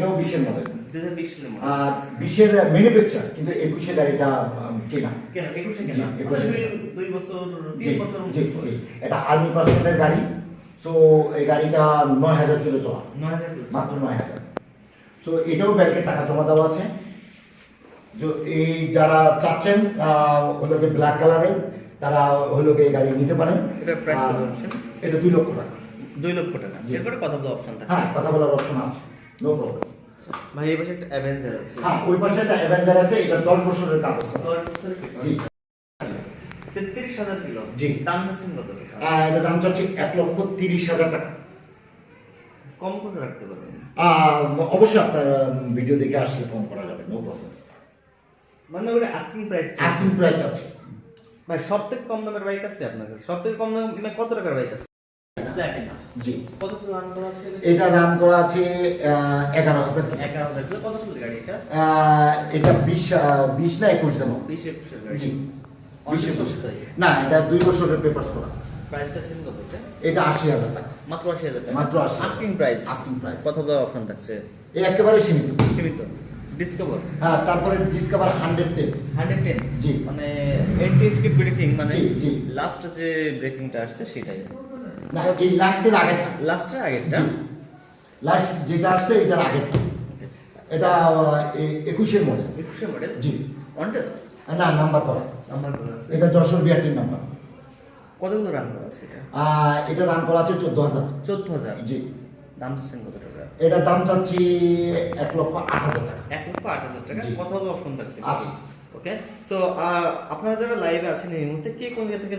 এটাও বিশের মডেল। আর বিশের ম্যানুফ্যাকচার কিন্তু একুশে গাড়িটা কেনা। এটা আর্মি পার্সনের গাড়ি। সো এই গাড়িটা নয় হাজার কিলো চলা। মাত্র নয় হাজার। সো এটাও ব্যাংকে টাকা জমা দেওয়া আছে। এই যারা চাচ্ছেন আহ, হলো গিয়ে ব্ল্যাক কালারের তারা হলো গিয়ে এই গাড়ি নিতে পারেন। কত হচ্ছে? এটা দুই লক্ষ টাকা। দুই লক্ষ টাকা। জি। এরপরে কথা বলার অপশন থাকে হ্যাঁ কথা বলার অপশন আছে। নো প্রবলেম ভাই এই পাশে একটা অ্যাভেঞ্জার আছে। হ্যাঁ ওই পাশে একটা অ্যাভেঞ্জার আছে এটা দশ বছরের কাগজ। দশ বছরের পেপার জি। তেত্রিশ হাজার কিলো। জি। দাম চাচ্ছেন কত এটা দাম চাচ্ছি এক লক্ষ তিরিশ হাজার টাকা। কম করে রাখতে পারবেন। অবশ্যই আপনার ভিডিও দেখে আসলে ফোন করা যাবে নো প্রবলেম মানে ওটা আস্কিং প্রাইস আস্কিং প্রাইস আছে ভাই সব থেকে কম দামের বাইক আছে আপনার কাছে সব থেকে কম দামে কত টাকার বাইক আছে? জি। কত তো রান করা আছে? এটা রান করা আছে এগারো হাজার এগারো হাজার কিলো কত সালের গাড়ি এটা? এটা বিশ বিশ না একুশ যেন বিশ একুশের গাড়ি। জি। বিশ অনেক একুশ। সস্তায়। না এটা দুই বছরের পেপার্স করা আছে। প্রাইস চাচ্ছেন কত এটা? এটা আশি হাজার টাকা। মাত্র আশি হাজার টাকা? মাত্র 80,000 আস্কিং প্রাইস আস্কিং প্রাইস কত অপশন থাকছে? এই একেবারে সীমিত। সীমিত। ডিসকভার হ্যাঁ তারপরে discover hundred ten hundred ten জি। মানে এন্টি স্কিপ ব্রেকিং মানে জি। লাস্ট যে ব্রেকিংটা আসছে সেটাই। না এই লাস্টের আগেরটা। লাস্টের আগেরটা? লাস্ট যেটা আসছে এটার আগেরটা। এটা একুশের মডেল একুশে মডেল জি। অন টেস্ট না নাম্বার করা। নাম্বার করা আছে। এটা যশোর বিআরটির নাম্বার কতগুলো রান করা আছে এটা? এটা রান করা আছে চোদ্দ হাজার চোদ্দ হাজার জি। দাম চাচ্ছেন কত টাকা? এটা দাম চাচ্ছি এক লক্ষ আট হাজার টাকা। এক লক্ষ আট হাজার টাকা? জি। কত অপশন থাকছে। আছে। ওকে সো আপনারা যারা লাইভে আছেন এই মুহূর্তে কে কোন জায়গা থেকে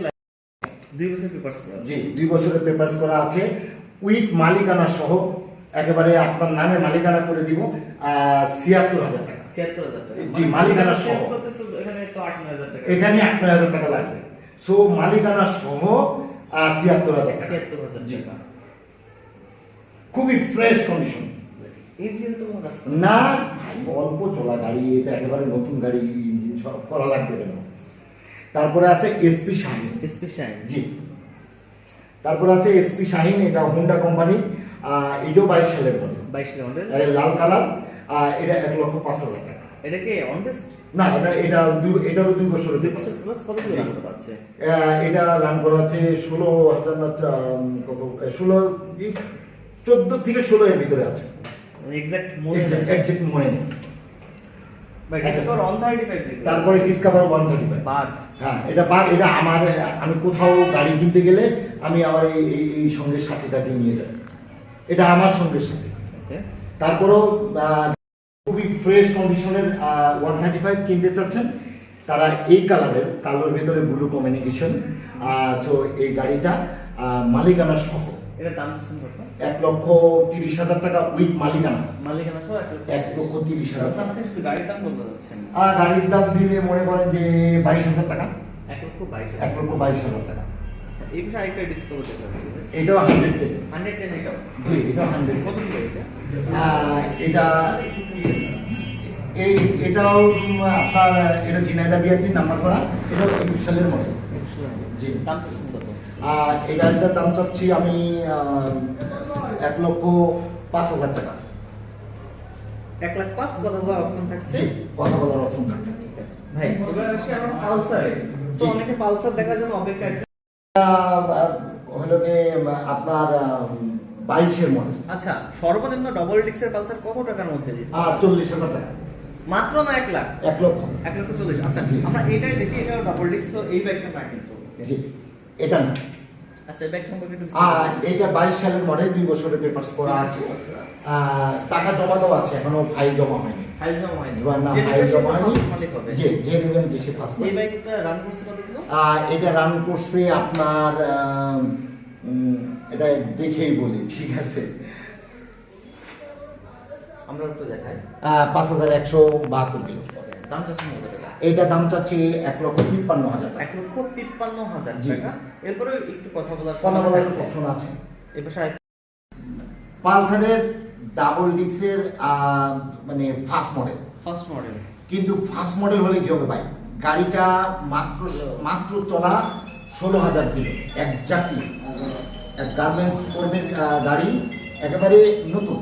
দুই বছর পেপারস করা জি দুই বছরের পেপারস করা আছে। উইথ মালিকানা সহ একেবারে আপনার নামে মালিকানা করে দিব ছিয়াত্তর হাজার টাকা। ছিয়াত্তর হাজার টাকা। জি, মালিকানা সহ। চেঞ্জ করতে তো এখানে তো আট নয় হাজার টাকা। এখানে আট নয় হাজার টাকা লাগবে। সো মালিকানা সহ ছিয়াত্তর হাজার টাকা। ছিয়াত্তর হাজার জি। টাকা। খুবই ফ্রেশ কন্ডিশন ইঞ্জিন তো না অল্প চলা গাড়ি এটা একেবারে নতুন গাড়ি ইঞ্জিন সব করা লাগবে কেন তারপরে আছে এসপি শাহিন স্পেশাল জি। তারপরে আছে এসপি শাহিন এটা হোন্ডা কোম্পানি এটাও বাইশ সালের মডেল বাইশ মডেল এটা লাল কালার এটা এক লক্ষ পাঁচ হাজার টাকা। এটা কি অন টেস্ট না এটা এটা দুই এটারও দুই বছরের দুই বছর প্লাস কত কিলো এটা রান করা আছে ষোলো হাজার না কত ষোলো চোদ্দ থেকে ষোলো এর ভিতরে আছে। এক্সাক্ট মনে নেই। একজ্যাক্ট মনে নেই by discover on thirty five তারপরে ডিসকাভার ওয়ান থার্টি ফাইভ হ্যাঁ এটা বাঘ এটা আমার আমি কোথাও গাড়ি কিনতে গেলে আমি আমার এই এই- এই সঙ্গের সাথীটাকে নিয়ে যাই। এটা আমার সঙ্গের সাথে। তারপরেও খুবই ফ্রেশ কন্ডিশনের ওয়ান থার্টি ফাইভ কিনতে চাচ্ছেন। তারা এই কালারের কালোর ভেতরে ব্লু কমিউনিকেশন সো এই গাড়িটা মালিকানা সহ এটা দাম কত? এক লক্ষ তিরিশ হাজার টাকা উইথ মালিকানা। মালিকানা সহ এক লক্ষ তিরিশ। হাজার টাকা। শুধু গাড়ির দাম বলতে যাচ্ছেন আর গাড়ির দাম দিলে মনে করেন যে বাইশ হাজার টাকা। এক লক্ষ বাইশ এক লক্ষ বাইশ হাজার টাকা। আচ্ছা, এই বিষয়ে আরেকটা এটাও হান্ড্রেড হান্ড্রেড টেন এটাও? জি এটা হান্ড্রেড কত এটা? এটা এই এটাও আপনার এটা জিনাইদা বিআরটির নাম্বার করা। এটাও একুশ সালের মডেল জি। দাম চাচ্ছেন কত? আর এটার দাম চাচ্ছি আমি এক লক্ষ পাঁচ হাজার টাকা। এক লাখ পাঁচ কথা বলার অপশন থাকছে? কথা বলার অপশন থাকছে। ভাই এবার আসি আমরা পালসারে। তো অনেকে পালসার দেখার জন্য অপেক্ষা আছে। হলো কি আপনার বাইশের মডেল। আচ্ছা সর্বনিম্ন ডবল ডিক্সের পালসার কত টাকার মধ্যে দিতে চল্লিশ হাজার টাকা। মাত্র না এক লাখ? এক লক্ষ। এক লক্ষ চল্লিশ। আচ্ছা। আমরা এটাই দেখি এটা ডাবল তো এই ব্যাগটা না কিন্তু। জি। এটা না। আচ্ছা ব্যাগ সম্পর্কে একটু আর এটা বাইশ সালের মডেল দুই বছরের পেপারস করা আছে। টাকা জমা দেওয়া আছে এখনও ফাইল জমা হয়নি। ফাইল জমা হয়নি। না ফাইল জমা হয়নি। যে যে নেবেন যে সে ফার্স্ট এই রান করছে কত কিলো? এটা রান করছে আপনার এটা দেখেই বলি ঠিক আছে? আমরা একটু দেখাই। পাঁচ হাজার একশো বাহাত্তর কিলো। দাম চাচ্ছেন কত দাম চাচ্ছি এক লক্ষ তিপ্পান্ন হাজার এক লক্ষ তিপ্পান্ন হাজার। টাকা। এরপরে একটু কথা বলার কথা বলার অপশন আছে। এবার পালসারের ডাবল ডিক্সের মানে ফার্স্ট মডেল ফার্স্ট মডেল কিন্তু ফার্স্ট মডেল হলে কি হবে ভাই? গাড়িটা মাত্র মাত্র চলা ষোলো হাজার কিলো। একজাক্টলি এক গার্মেন্টস কর্মীর গাড়ি একেবারে নতুন।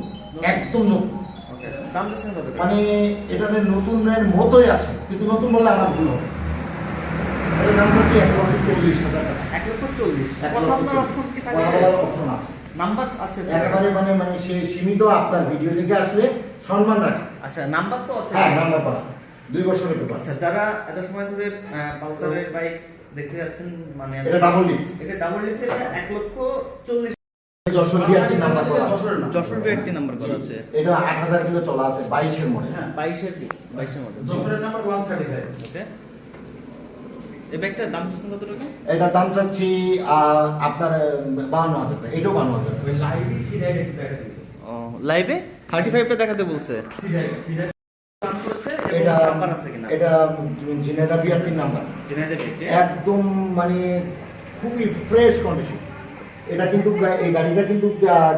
একদম নতুন। দাম দিচ্ছেন কত টাকা? মানে নতুনের মতোই আছে কিন্তু নতুন বললে আমার ভুল হবে এটার দাম হচ্ছে এক লক্ষ চল্লিশ হাজার টাকা। এক লক্ষ চল্লিশ। এক লক্ষ বলার চল্লিশ। option কি কথা থাকছে? বলার option আছে। নাম্বার আছে একেবারে মানে মানে সে সীমিত আপনার ভিডিও দেখে আসলে সম্মান রাখে। আচ্ছা নাম্বার তো আছে। হ্যাঁ নাম্বার করা দুই বছরের পেপার আচ্ছা যারা এত সময় ধরে আহ, পালসারের বাইক দেখতে যাচ্ছেন মানে এটা ডাবল ডিস্ক এটা ডাবল এটা এক লক্ষ চল্লিশ যশোর বিআরটি নাম্বার করা আছে। যশোর বিআরটি নাম্বার করা আছে। এটা আট হাজার কিলো চলা আছে বাইশের মডেল। বাইশের কি বাইশের মধ্যে জফরের number one thirty five okay. এই ব্যাগটার দাম দিচ্ছেন কত টাকা? এটার দাম চাচ্ছি আপনার টাকা। এটাও বাহান্ন হাজার ওই লাইভই সিডাইট একটু দেখা ও লাইভে থার্টি ফাইভটা দেখাতে বলছে। এটা এবং নাম্বার আছে কিনা? এটা জিনেদা বিআরটির নাম্বার একদম মানে খুবই ফ্রেশ কন্ডিশন এটা কিন্তু এই গাড়িটা কিন্তু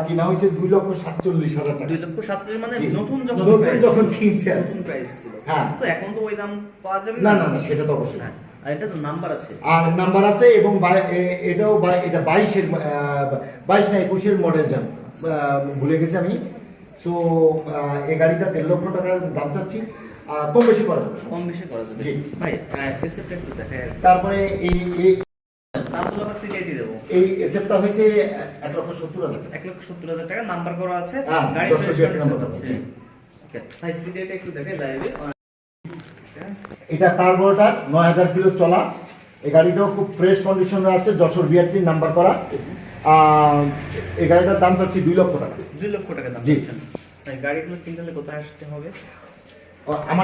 কিনা হয়েছে দুই লক্ষ সাতচল্লিশ হাজার টাকা। দুই লক্ষ সাতচল্লিশ মানে নতুন যখন নতুন যখন কিনছে নতুন প্রাইস ছিল। হ্যাঁ। তো এখন তো ওই দাম পাওয়া যাবে না? না না সেটা তো অবশ্যই। হ্যাঁ। আর এটা তো নাম্বার আছে। আর নাম্বার আছে এবং এটাও এটা বাইশের বাইশ না একুশের মডেল যান ভুলে গেছি আমি। সো এই গাড়িটা দেড় লক্ষ টাকার দাম চাচ্ছি। কম বেশি করা যাবে। কম বেশি করা যাবে। ভাই তারপরে এই এই দাম তো আমরা সিটিআই দিয়ে দেবো এই হয়েছে এক লক্ষ সত্তর হাজার এক লক্ষ সত্তর হাজার টাকা নাম্বার করা আছে। হ্যাঁ, এটা কার্বোরেটার নয় হাজার কিলো চলা। এই গাড়িটাও খুব ফ্রেশ কন্ডিশনে আছে যশোর বিআরটির নাম্বার করা। এই গাড়িটার দাম চাচ্ছি দুই লক্ষ টাকা। দুই লক্ষ টাকা দাম। গাড়িগুলো কিনতে হলে কোথায় আসতে হবে? আমার